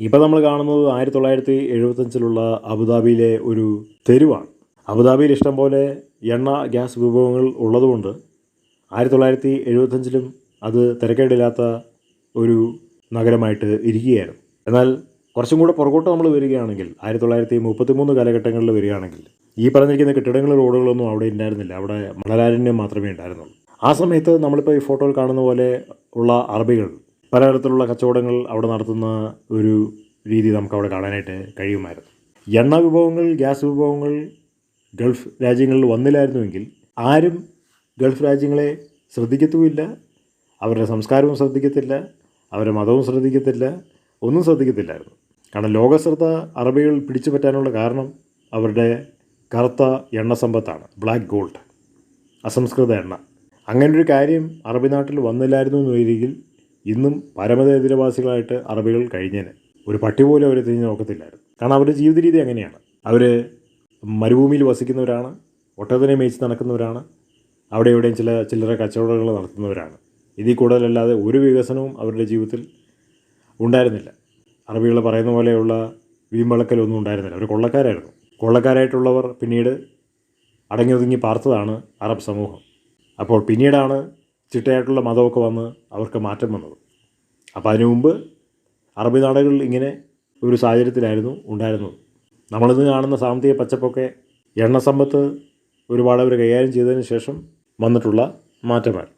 ഇപ്പം നമ്മൾ കാണുന്നത് ആയിരത്തി തൊള്ളായിരത്തി എഴുപത്തഞ്ചിലുള്ള അബുദാബിയിലെ ഒരു തെരുവാണ്. അബുദാബിയിൽ ഇഷ്ടം പോലെ എണ്ണ ഗ്യാസ് വിഭവങ്ങൾ ഉള്ളതുകൊണ്ട് ആയിരത്തി തൊള്ളായിരത്തി എഴുപത്തഞ്ചിലും അത് തിരക്കേടില്ലാത്ത ഒരു നഗരമായിട്ട് ഇരിക്കുകയായിരുന്നു. എന്നാൽ കുറച്ചും കൂടെ പുറകോട്ട് നമ്മൾ വരികയാണെങ്കിൽ ആയിരത്തി തൊള്ളായിരത്തി മുപ്പത്തി മൂന്ന് കാലഘട്ടങ്ങളിൽ വരികയാണെങ്കിൽ ഈ പറഞ്ഞിരിക്കുന്ന കെട്ടിടങ്ങളും റോഡുകളൊന്നും അവിടെ ഉണ്ടായിരുന്നില്ല. അവിടെ മണലാരണ്യം മാത്രമേ ഉണ്ടായിരുന്നുള്ളൂ. ആ സമയത്ത് നമ്മളിപ്പോൾ ഈ ഫോട്ടോയിൽ കാണുന്ന പോലെ ഉള്ള അറബികൾ പലതരത്തിലുള്ള കച്ചവടങ്ങൾ അവിടെ നടത്തുന്ന ഒരു രീതി നമുക്ക് അവിടെ കാണാനായിട്ട് കഴിയുമായിരുന്നു. എണ്ണ വിഭവങ്ങൾ ഗ്യാസ് വിഭവങ്ങൾ ഗൾഫ് രാജ്യങ്ങളിൽ വന്നില്ലായിരുന്നുവെങ്കിൽ ആരും ഗൾഫ് രാജ്യങ്ങളെ ശ്രദ്ധിക്കത്തുമില്ല അവരുടെ സംസ്കാരവും ശ്രദ്ധിക്കത്തില്ല അവരുടെ മതവും ശ്രദ്ധിക്കത്തില്ല ഒന്നും ശ്രദ്ധിക്കത്തില്ലായിരുന്നു. കാരണം ലോകശ്രദ്ധ അറബികൾ പിടിച്ചു പറ്റാനുള്ള കാരണം അവരുടെ കറുത്ത എണ്ണ സമ്പത്താണ് ബ്ലാക്ക് ഗോൾഡ് അസംസ്കൃത എണ്ണ. അങ്ങനൊരു കാര്യം അറബി നാട്ടിൽ വന്നില്ലായിരുന്നു എന്നുവരികിൽ ഇന്നും പരമദരിദ്രവാസികളായിട്ട് അറബികൾ കഴിഞ്ഞേനെ. ഒരു പട്ടി പോലും അവരെ തിരിഞ്ഞ് നോക്കത്തില്ലായിരുന്നു. കാരണം അവരുടെ ജീവിത രീതി അങ്ങനെയാണ്. അവർ മരുഭൂമിയിൽ വസിക്കുന്നവരാണ് ഒട്ടകത്തിനെ മേയിച്ച് നടക്കുന്നവരാണ് അവിടെ എവിടെയും ചില ചില്ലറ കച്ചവടങ്ങൾ നടത്തുന്നവരാണ്. ഇതിൽ കൂടുതലല്ലാതെ ഒരു വികസനവും അവരുടെ ജീവിതത്തിൽ ഉണ്ടായിരുന്നില്ല. അറബികൾ പറയുന്ന പോലെയുള്ള വീമ്പളക്കലൊന്നും ഉണ്ടായിരുന്നില്ല. അവർ കൊള്ളക്കാരായിരുന്നു. കൊള്ളക്കാരായിട്ടുള്ളവർ പിന്നീട് അടങ്ങി ഒതുങ്ങി പാർത്തതാണ് അറബ് സമൂഹം. അപ്പോൾ പിന്നീടാണ് ചിട്ടയായിട്ടുള്ള മതമൊക്കെ വന്ന് അവർക്ക് മാറ്റം വന്നത്. അപ്പോൾ അതിനു മുമ്പ് അറബി നാടുകളിൽ ഇങ്ങനെ ഒരു സാഹചര്യത്തിലായിരുന്നു ഉണ്ടായിരുന്നത്. നമ്മളിന്ന് കാണുന്ന സാമ്പത്തിക പച്ചപ്പൊക്കെ എണ്ണ സമ്പത്ത് ഒരുപാട് അവർ കൈകാര്യം ചെയ്തതിന് ശേഷം വന്നിട്ടുള്ള മാറ്റമാണ്.